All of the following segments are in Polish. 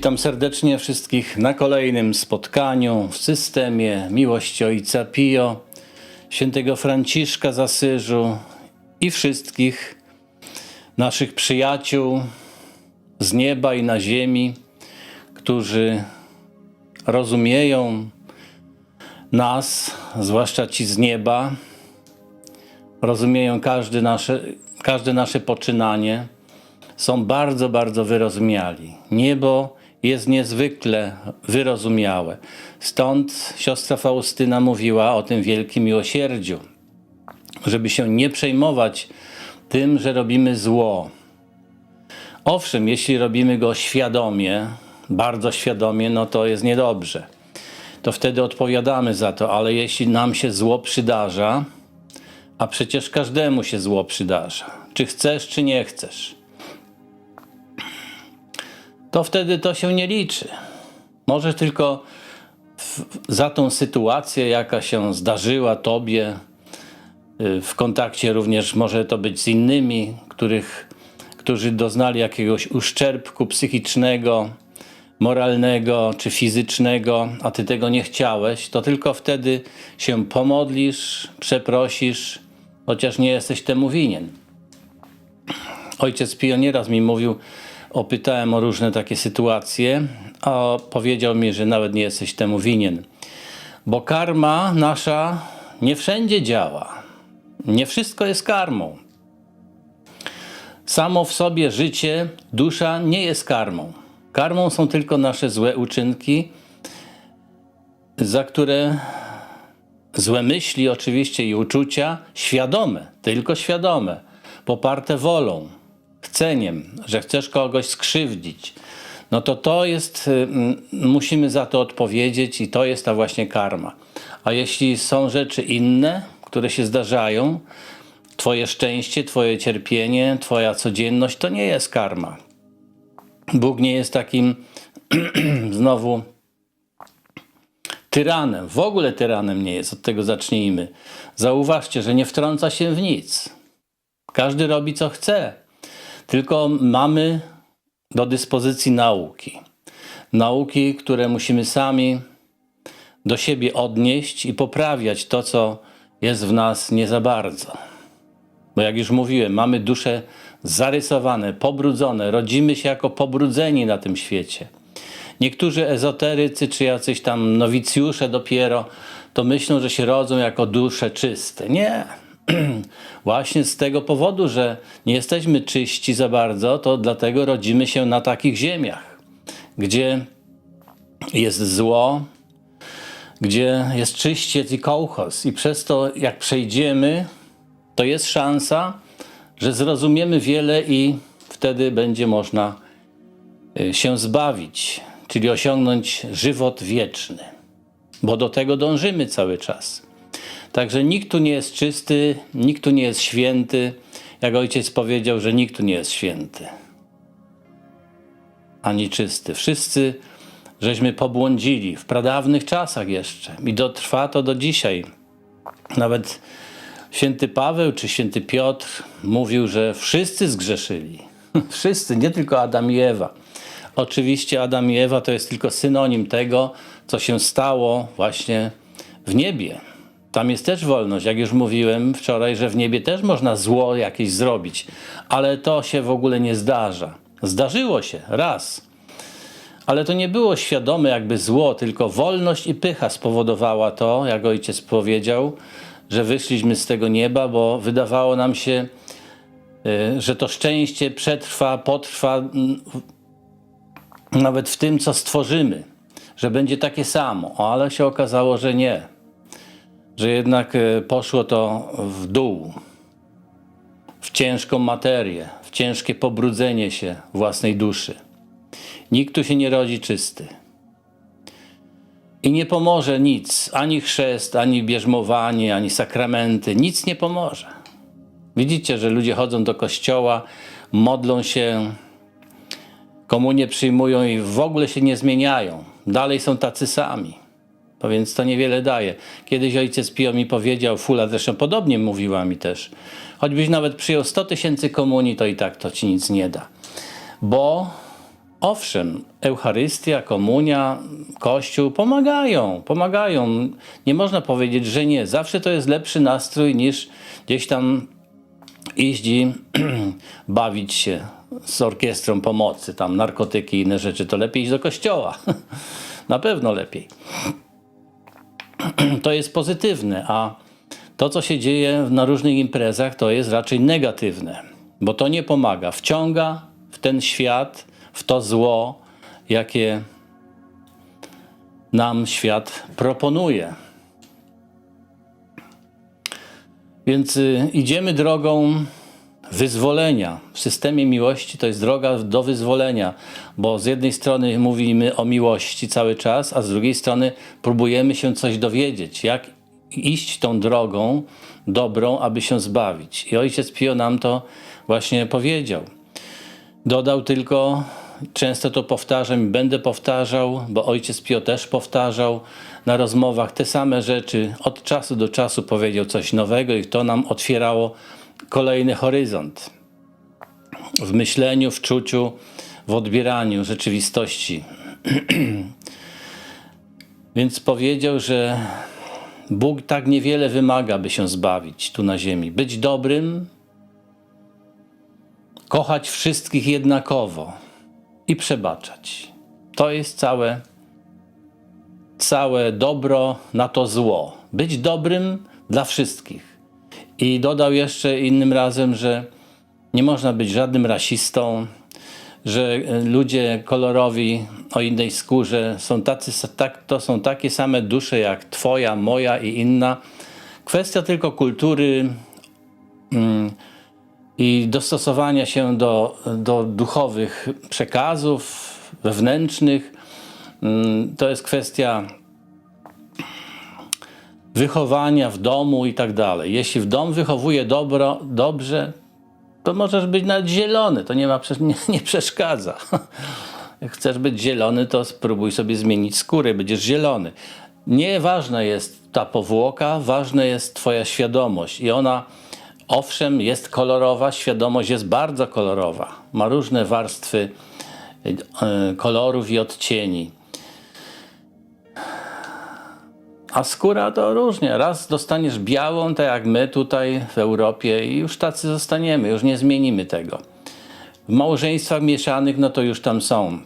Witam serdecznie wszystkich na kolejnym spotkaniu w systemie miłości Ojca Pio, świętego Franciszka z Asyżu i wszystkich naszych przyjaciół z nieba i na ziemi, którzy rozumieją nas, zwłaszcza ci z nieba, rozumieją każde nasze, każde nasze poczynanie, są bardzo, bardzo wyrozumiali. Niebo jest niezwykle wyrozumiałe. Stąd siostra Faustyna mówiła o tym wielkim miłosierdziu, żeby się nie przejmować tym, że robimy zło. Owszem, jeśli robimy go świadomie, bardzo świadomie, no to jest niedobrze. To wtedy odpowiadamy za to, ale jeśli nam się zło przydarza, a przecież każdemu się zło przydarza, czy chcesz, czy nie chcesz, to wtedy to się nie liczy. Może tylko za tą sytuację, jaka się zdarzyła tobie, y, w kontakcie również może to być z innymi, których, którzy doznali jakiegoś uszczerbku psychicznego, moralnego czy fizycznego, a ty tego nie chciałeś, to tylko wtedy się pomodlisz, przeprosisz, chociaż nie jesteś temu winien. Ojciec Pio nieraz mi mówił, opytałem o różne takie sytuacje, a powiedział mi, że nawet nie jesteś temu winien. Bo karma nasza nie wszędzie działa. Nie wszystko jest karmą. Samo w sobie życie, dusza nie jest karmą. Karmą są tylko nasze złe uczynki, za które złe myśli oczywiście i uczucia, świadome, tylko świadome, poparte wolą, chceniem, że chcesz kogoś skrzywdzić, no to to jest, y, mm, musimy za to odpowiedzieć i to jest ta właśnie karma. A jeśli są rzeczy inne, które się zdarzają, Twoje szczęście, Twoje cierpienie, Twoja codzienność, to nie jest karma. Bóg nie jest takim znowu tyranem. W ogóle tyranem nie jest, od tego zacznijmy. Zauważcie, że nie wtrąca się w nic. Każdy robi co chce. Tylko mamy do dyspozycji nauki. Nauki, które musimy sami do siebie odnieść i poprawiać to, co jest w nas nie za bardzo. Bo jak już mówiłem, mamy dusze zarysowane, pobrudzone, rodzimy się jako pobrudzeni na tym świecie. Niektórzy ezoterycy czy jacyś tam nowicjusze dopiero to myślą, że się rodzą jako dusze czyste. Nie. Właśnie z tego powodu, że nie jesteśmy czyści za bardzo, to dlatego rodzimy się na takich ziemiach, gdzie jest zło, gdzie jest czyściec i kołchos. I przez to, jak przejdziemy, to jest szansa, że zrozumiemy wiele i wtedy będzie można y, się zbawić, czyli osiągnąć żywot wieczny, bo do tego dążymy cały czas. Także nikt tu nie jest czysty, nikt tu nie jest święty. Jak ojciec powiedział, że nikt tu nie jest święty ani czysty. Wszyscy żeśmy pobłądzili w pradawnych czasach jeszcze i dotrwa to do dzisiaj. Nawet święty Paweł czy święty Piotr mówił, że wszyscy zgrzeszyli. Wszyscy, nie tylko Adam i Ewa. Oczywiście Adam i Ewa to jest tylko synonim tego, co się stało właśnie w niebie. Tam jest też wolność, jak już mówiłem wczoraj, że w niebie też można zło jakieś zrobić, ale to się w ogóle nie zdarza. Zdarzyło się raz, ale to nie było świadome jakby zło, tylko wolność i pycha spowodowała to, jak ojciec powiedział, że wyszliśmy z tego nieba, bo wydawało nam się, y, że to szczęście przetrwa, potrwa mm, nawet w tym, co stworzymy, że będzie takie samo, ale się okazało, że nie że jednak e, poszło to w dół, w ciężką materię, w ciężkie pobrudzenie się własnej duszy. Nikt tu się nie rodzi czysty. I nie pomoże nic, ani chrzest, ani bierzmowanie, ani sakramenty, nic nie pomoże. Widzicie, że ludzie chodzą do kościoła, modlą się, komunię przyjmują i w ogóle się nie zmieniają. Dalej są tacy sami. No więc to niewiele daje. Kiedyś ojciec Pio mi powiedział, Fula zresztą podobnie mówiła mi też, choćbyś nawet przyjął 100 tysięcy komunii, to i tak to ci nic nie da. Bo Owszem, Eucharystia, komunia, Kościół pomagają, pomagają. Nie można powiedzieć, że nie. Zawsze to jest lepszy nastrój niż gdzieś tam iść i bawić się z orkiestrą pomocy, tam narkotyki i inne rzeczy. To lepiej iść do kościoła. Na pewno lepiej. To jest pozytywne, a to, co się dzieje na różnych imprezach, to jest raczej negatywne, bo to nie pomaga. Wciąga w ten świat, w to zło, jakie nam świat proponuje. Więc y, idziemy drogą wyzwolenia. W systemie miłości to jest droga do wyzwolenia, bo z jednej strony mówimy o miłości cały czas, a z drugiej strony próbujemy się coś dowiedzieć, jak iść tą drogą dobrą, aby się zbawić. I ojciec Pio nam to właśnie powiedział. Dodał tylko, często to powtarzam i będę powtarzał, bo ojciec Pio też powtarzał na rozmowach te same rzeczy. Od czasu do czasu powiedział coś nowego i to nam otwierało kolejny horyzont w myśleniu, w czuciu, w odbieraniu rzeczywistości. Więc powiedział, że Bóg tak niewiele wymaga, by się zbawić tu na ziemi. Być dobrym, kochać wszystkich jednakowo i przebaczać. To jest całe, całe dobro na to zło. Być dobrym dla wszystkich. I dodał jeszcze innym razem, że nie można być żadnym rasistą, że ludzie kolorowi o innej skórze są tacy, tak, to są takie same dusze jak twoja, moja i inna. Kwestia tylko kultury mm, i dostosowania się do, do duchowych przekazów wewnętrznych. Mm, to jest kwestia wychowania w domu i tak dalej. Jeśli w dom wychowuje dobro, dobrze, to możesz być nawet zielony, to nie, ma, nie, nie przeszkadza. Chcesz być zielony, to spróbuj sobie zmienić skórę, będziesz zielony. Nieważna jest ta powłoka, ważna jest Twoja świadomość i ona, owszem, jest kolorowa, świadomość jest bardzo kolorowa, ma różne warstwy e, kolorów i odcieni. A skóra to różnie. Raz dostaniesz białą, tak jak my tutaj w Europie, i już tacy zostaniemy, już nie zmienimy tego. W małżeństwach mieszanych, no to już tam są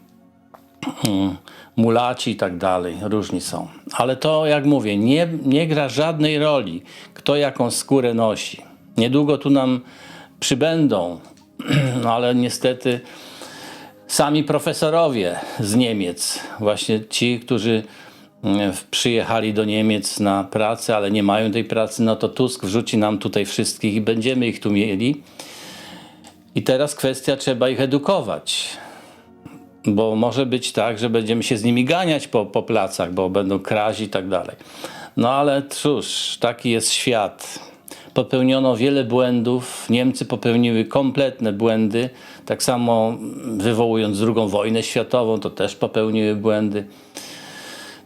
mulaci i tak dalej, różni są. Ale to, jak mówię, nie, nie gra żadnej roli, kto jaką skórę nosi. Niedługo tu nam przybędą, no ale niestety sami profesorowie z Niemiec, właśnie ci, którzy przyjechali do Niemiec na pracę, ale nie mają tej pracy, no to Tusk wrzuci nam tutaj wszystkich i będziemy ich tu mieli. I teraz kwestia, trzeba ich edukować. Bo może być tak, że będziemy się z nimi ganiać po, po placach, bo będą krazi i tak dalej. No ale cóż, taki jest świat. Popełniono wiele błędów. Niemcy popełniły kompletne błędy. Tak samo wywołując II wojnę światową, to też popełniły błędy.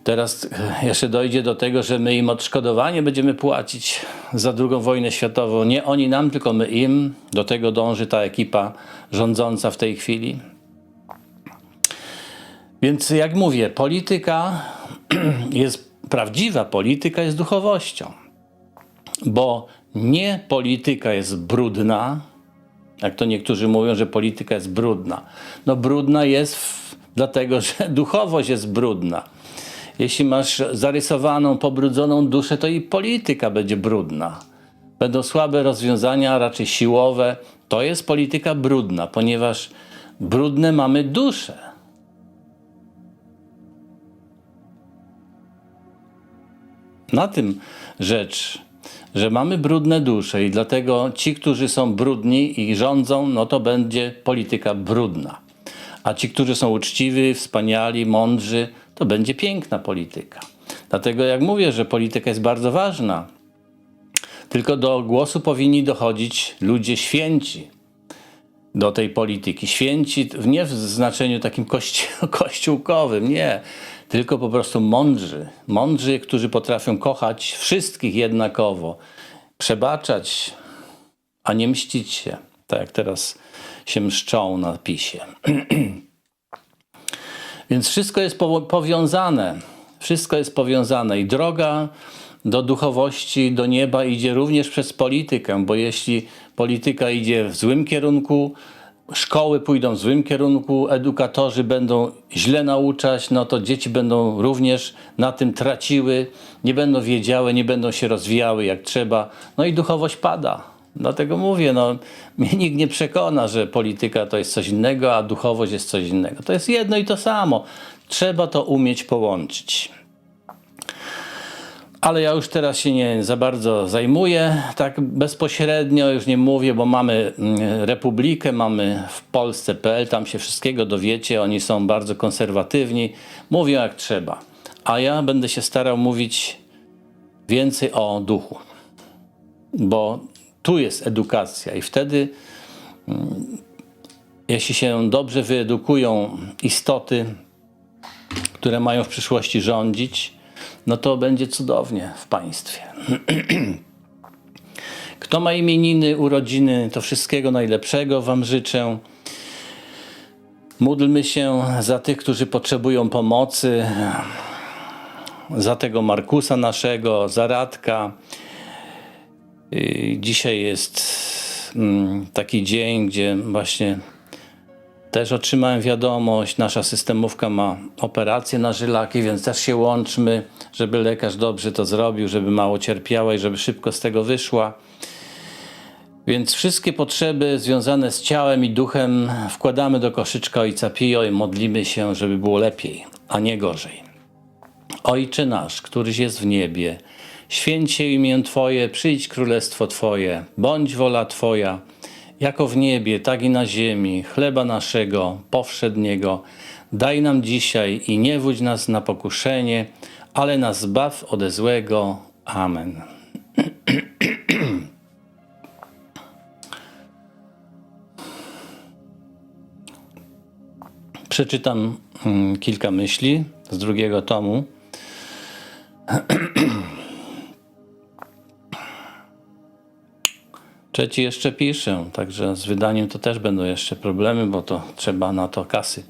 Teraz jeszcze dojdzie do tego, że my im odszkodowanie będziemy płacić za II wojnę światową. Nie oni nam, tylko my im. Do tego dąży ta ekipa rządząca w tej chwili. Więc jak mówię, polityka jest prawdziwa, polityka jest duchowością. Bo nie polityka jest brudna, jak to niektórzy mówią, że polityka jest brudna. No brudna jest w, dlatego, że duchowość jest brudna. Jeśli masz zarysowaną, pobrudzoną duszę, to i polityka będzie brudna. Będą słabe rozwiązania, raczej siłowe. To jest polityka brudna, ponieważ brudne mamy dusze. Na tym rzecz, że mamy brudne dusze i dlatego ci, którzy są brudni i rządzą, no to będzie polityka brudna. A ci, którzy są uczciwi, wspaniali, mądrzy, to będzie piękna polityka. Dlatego jak mówię, że polityka jest bardzo ważna, tylko do głosu powinni dochodzić ludzie święci do tej polityki. Święci nie w znaczeniu takim kości kościółkowym, nie, tylko po prostu mądrzy. Mądrzy, którzy potrafią kochać wszystkich jednakowo, przebaczać, a nie mścić się, tak jak teraz się mszczą na PiSie. Więc wszystko jest powiązane. Wszystko jest powiązane i droga do duchowości, do nieba idzie również przez politykę, bo jeśli polityka idzie w złym kierunku, szkoły pójdą w złym kierunku, edukatorzy będą źle nauczać, no to dzieci będą również na tym traciły, nie będą wiedziały, nie będą się rozwijały jak trzeba, no i duchowość pada. Dlatego mówię, no, mnie nikt nie przekona, że polityka to jest coś innego, a duchowość jest coś innego. To jest jedno i to samo. Trzeba to umieć połączyć. Ale ja już teraz się nie za bardzo zajmuję, tak bezpośrednio już nie mówię, bo mamy mm, Republikę, mamy w Polsce.pl, tam się wszystkiego dowiecie, oni są bardzo konserwatywni, mówią jak trzeba. A ja będę się starał mówić więcej o duchu, bo tu jest edukacja i wtedy, mm, jeśli się dobrze wyedukują istoty, które mają w przyszłości rządzić, no to będzie cudownie w państwie. Kto ma imieniny, urodziny, to wszystkiego najlepszego Wam życzę. Módlmy się za tych, którzy potrzebują pomocy, za tego Markusa naszego, za Radka. Y, Dzisiaj jest mm, taki dzień, gdzie właśnie też otrzymałem wiadomość, nasza systemówka ma operację na żylaki, więc też się łączmy, żeby lekarz dobrze to zrobił, żeby mało cierpiała i żeby szybko z tego wyszła. Więc wszystkie potrzeby związane z ciałem i duchem wkładamy do koszyczka Ojca Pio i modlimy się, żeby było lepiej, a nie gorzej. Ojcze nasz, któryś jest w niebie, święć się imię Twoje, przyjdź królestwo Twoje, bądź wola Twoja, jako w niebie, tak i na ziemi, chleba naszego powszedniego, daj nam dzisiaj i nie wódź nas na pokuszenie, ale nas zbaw ode złego. Amen. Przeczytam mm, kilka myśli z drugiego tomu. Trzeci jeszcze piszę, także z wydaniem to też będą jeszcze problemy, bo to trzeba na to kasy.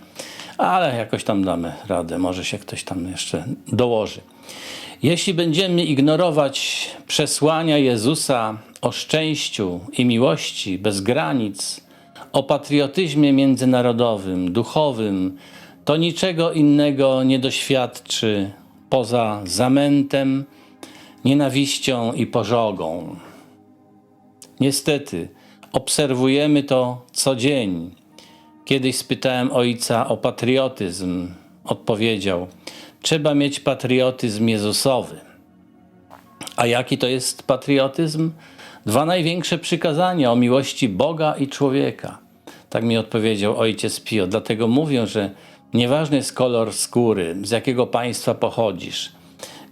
Ale jakoś tam damy radę, może się ktoś tam jeszcze dołoży. Jeśli będziemy ignorować przesłania Jezusa o szczęściu i miłości bez granic, o patriotyzmie międzynarodowym, duchowym, to niczego innego nie doświadczy poza zamętem, nienawiścią i pożogą. Niestety, obserwujemy to co dzień. Kiedyś spytałem ojca o patriotyzm. Odpowiedział: Trzeba mieć patriotyzm Jezusowy. A jaki to jest patriotyzm? Dwa największe przykazania o miłości Boga i człowieka. Tak mi odpowiedział ojciec Pio. Dlatego mówię, że nieważny jest kolor skóry, z jakiego państwa pochodzisz.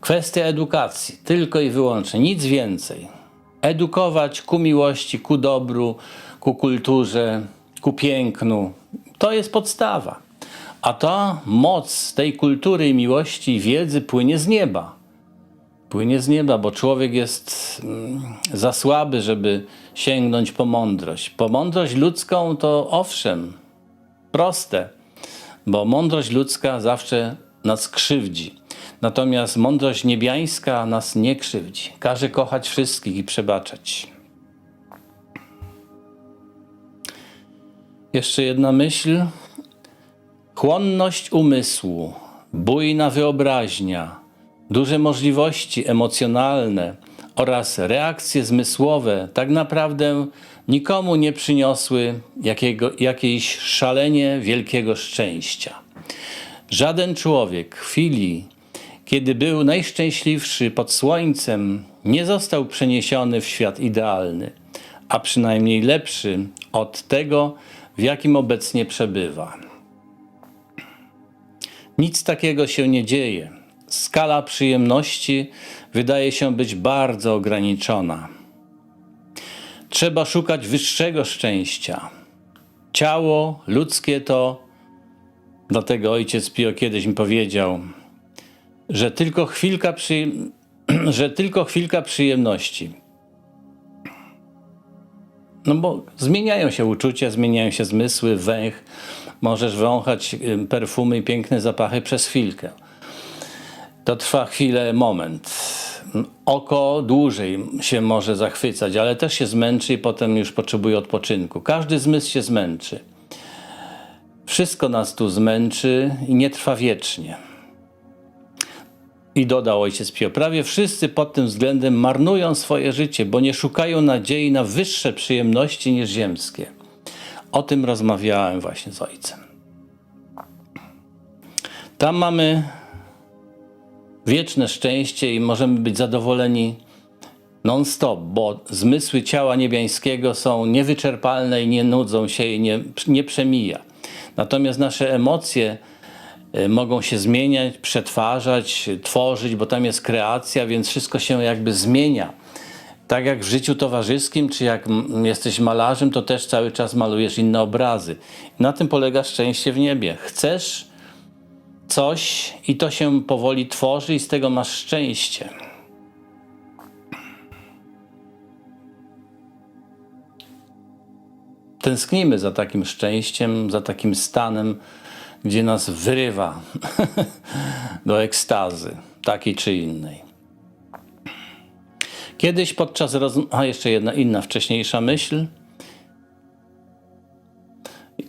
Kwestia edukacji, tylko i wyłącznie, nic więcej edukować ku miłości, ku dobru, ku kulturze, ku pięknu. To jest podstawa. A ta moc tej kultury miłości i wiedzy płynie z nieba. Płynie z nieba, bo człowiek jest mm, za słaby, żeby sięgnąć po mądrość. Po mądrość ludzką to owszem, proste, bo mądrość ludzka zawsze nas krzywdzi. Natomiast mądrość niebiańska nas nie krzywdzi. Każe kochać wszystkich i przebaczać. Jeszcze jedna myśl. Chłonność umysłu, bujna wyobraźnia, duże możliwości emocjonalne oraz reakcje zmysłowe tak naprawdę nikomu nie przyniosły jakiego, jakiejś szalenie wielkiego szczęścia. Żaden człowiek w chwili, kiedy był najszczęśliwszy pod słońcem, nie został przeniesiony w świat idealny, a przynajmniej lepszy od tego, w jakim obecnie przebywa. Nic takiego się nie dzieje. Skala przyjemności wydaje się być bardzo ograniczona. Trzeba szukać wyższego szczęścia. Ciało ludzkie to, dlatego ojciec Pio kiedyś mi powiedział, że tylko chwilka, przy... że tylko chwilka przyjemności. No bo zmieniają się uczucia, zmieniają się zmysły, węch. Możesz wąchać perfumy i piękne zapachy przez chwilkę. To trwa chwilę, moment. Oko dłużej się może zachwycać, ale też się zmęczy i potem już potrzebuje odpoczynku. Każdy zmysł się zmęczy. Wszystko nas tu zmęczy i nie trwa wiecznie. I dodał ojciec Pio, prawie wszyscy pod tym względem marnują swoje życie, bo nie szukają nadziei na wyższe przyjemności niż ziemskie. O tym rozmawiałem właśnie z ojcem. Tam mamy wieczne szczęście i możemy być zadowoleni non-stop, bo zmysły ciała niebiańskiego są niewyczerpalne i nie nudzą się i nie, nie przemija. Natomiast nasze emocje y, mogą się zmieniać, przetwarzać, tworzyć, bo tam jest kreacja, więc wszystko się jakby zmienia. Tak jak w życiu towarzyskim, czy jak jesteś malarzem, to też cały czas malujesz inne obrazy. Na tym polega szczęście w niebie. Chcesz coś i to się powoli tworzy i z tego masz szczęście. Tęsknimy za takim szczęściem, za takim stanem, gdzie nas wyrywa do ekstazy, takiej czy innej. Kiedyś podczas rozmowy, a jeszcze jedna inna wcześniejsza myśl,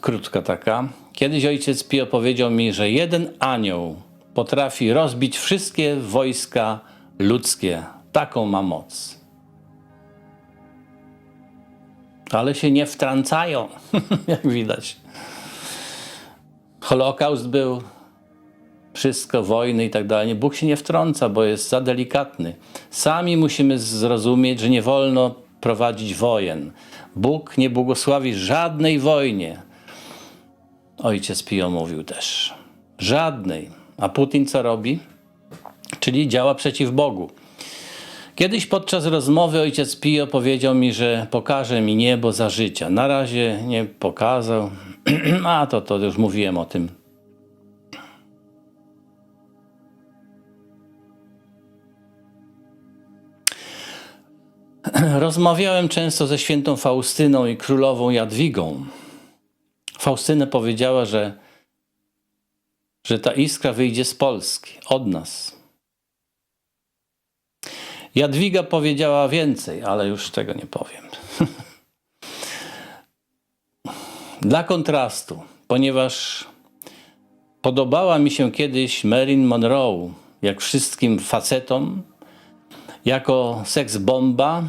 krótka taka. Kiedyś ojciec Pio powiedział mi, że jeden anioł potrafi rozbić wszystkie wojska ludzkie. Taką ma moc. Ale się nie wtrącają, jak widać. Holokaust był, wszystko, wojny i tak dalej. Bóg się nie wtrąca, bo jest za delikatny. Sami musimy zrozumieć, że nie wolno prowadzić wojen. Bóg nie błogosławi żadnej wojnie. Ojciec Pio mówił też. Żadnej. A Putin co robi? Czyli działa przeciw Bogu. Kiedyś podczas rozmowy ojciec Pio powiedział mi, że pokaże mi niebo za życia. Na razie nie pokazał. A to, to już mówiłem o tym. Rozmawiałem często ze świętą Faustyną i królową Jadwigą. Faustyna powiedziała, że, że ta iskra wyjdzie z Polski, od nas. Jadwiga powiedziała więcej, ale już tego nie powiem. Dla kontrastu, ponieważ podobała mi się kiedyś Marilyn Monroe, jak wszystkim facetom, jako seks bomba,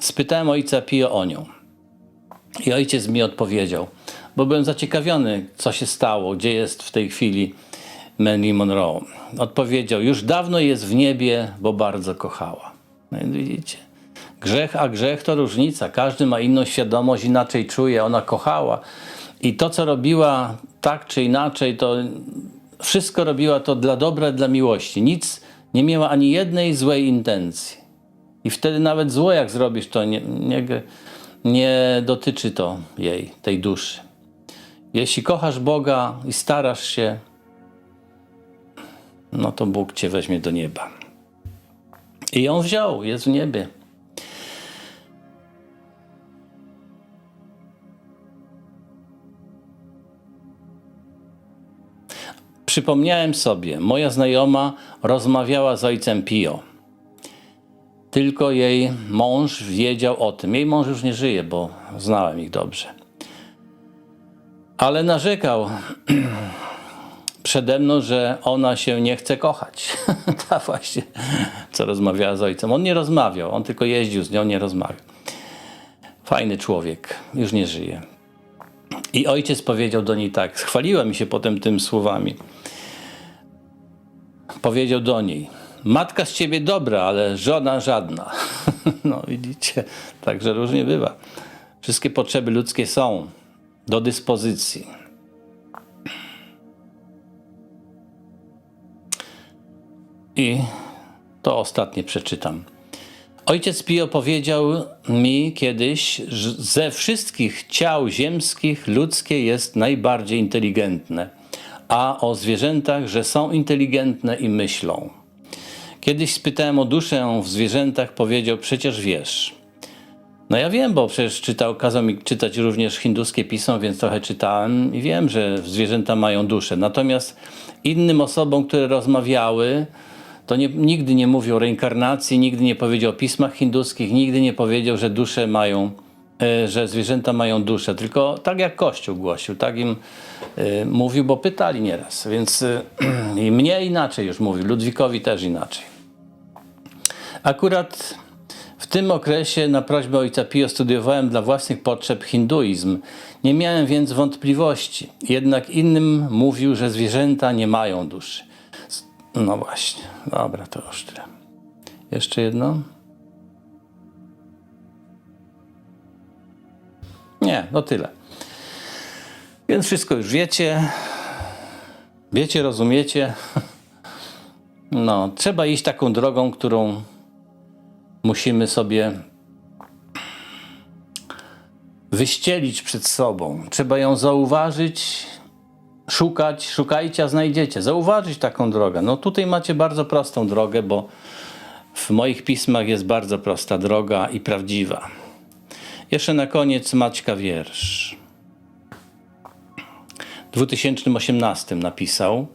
spytałem ojca Pio o nią. I ojciec mi odpowiedział, bo byłem zaciekawiony, co się stało, gdzie jest w tej chwili Marilyn Monroe. Odpowiedział, już dawno jest w niebie, bo bardzo kochała. No i widzicie, grzech a grzech to różnica. Każdy ma inną świadomość, inaczej czuje. Ona kochała i to, co robiła tak czy inaczej, to wszystko robiła to dla dobra, dla miłości. Nic nie miała ani jednej złej intencji. I wtedy nawet zło, jak zrobisz, to nie, nie, nie dotyczy to jej, tej duszy. Jeśli kochasz Boga i starasz się, no to Bóg cię weźmie do nieba. I ją wziął, jest w niebie. Przypomniałem sobie, moja znajoma rozmawiała z ojcem Pio. Tylko jej mąż wiedział o tym. Jej mąż już nie żyje, bo znałem ich dobrze. Ale narzekał przede mną, że ona się nie chce kochać. Ta właśnie, co rozmawiała z ojcem. On nie rozmawiał, on tylko jeździł z nią, nie rozmawiał. Fajny człowiek, już nie żyje. I ojciec powiedział do niej tak, chwaliła mi się potem tym słowami. Powiedział do niej, matka z ciebie dobra, ale żona żadna. No widzicie, także różnie bywa. Wszystkie potrzeby ludzkie są do dyspozycji. I to ostatnie przeczytam. Ojciec Pio powiedział mi kiedyś, że ze wszystkich ciał ziemskich ludzkie jest najbardziej inteligentne, a o zwierzętach, że są inteligentne i No ja wiem, bo przecież czytał, kazał mi czytać również hinduskie pismo, więc trochę czytałem i wiem, że zwierzęta mają duszę. Natomiast innym osobom, które rozmawiały, to nie, nigdy nie mówił o reinkarnacji, nigdy nie powiedział o pismach hinduskich, nigdy nie powiedział, że dusze mają, e, że zwierzęta mają duszę. Tylko tak jak Kościół głosił, tak im e, mówił, bo pytali nieraz. Więc e, i mnie inaczej już mówił, Ludwikowi też inaczej. Akurat tym okresie na prośbę ojca Pio studiowałem dla własnych potrzeb hinduizm. Nie miałem więc wątpliwości. Jednak innym mówił, że zwierzęta nie mają duszy. No właśnie. Dobra, to już tyle. Jeszcze jedno? Nie, no tyle. Więc wszystko już wiecie. Wiecie, rozumiecie. No, trzeba iść taką drogą, którą musimy sobie wyścielić przed sobą. Trzeba ją zauważyć, szukać, szukajcie, a znajdziecie. Zauważyć taką drogę. No tutaj macie bardzo prostą drogę, bo w moich pismach jest bardzo prosta droga i prawdziwa. Jeszcze na koniec Maćka wiersz. W 2018 napisał.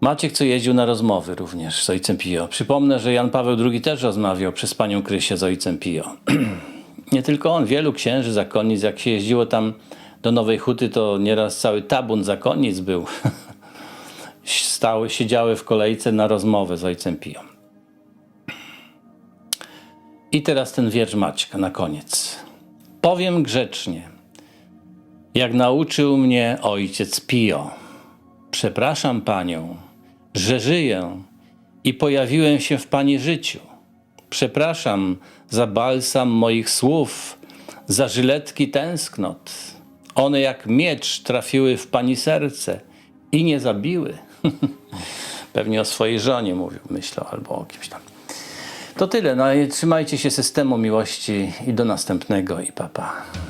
Maciek, co jeździł na rozmowy również z ojcem Pio. Przypomnę, że Jan Paweł II też rozmawiał przez panią Krysię z ojcem Pio. Nie tylko on, wielu księży, zakonnic, jak się jeździło tam do Nowej Huty, to nieraz cały tabun zakonnic był. Stały, siedziały w kolejce na rozmowę z ojcem Pio. I teraz ten wiersz Maćka na koniec. Powiem grzecznie, jak nauczył mnie ojciec Pio. Przepraszam panią, że żyję i pojawiłem się w pani życiu. Przepraszam za balsam moich słów, za żyletki tęsknot. One jak miecz trafiły w pani serce i nie zabiły. Pewnie o swojej żonie mówił, myślał, albo o kimś tam. To tyle. No i trzymajcie się systemu miłości i do następnego i papa. Pa.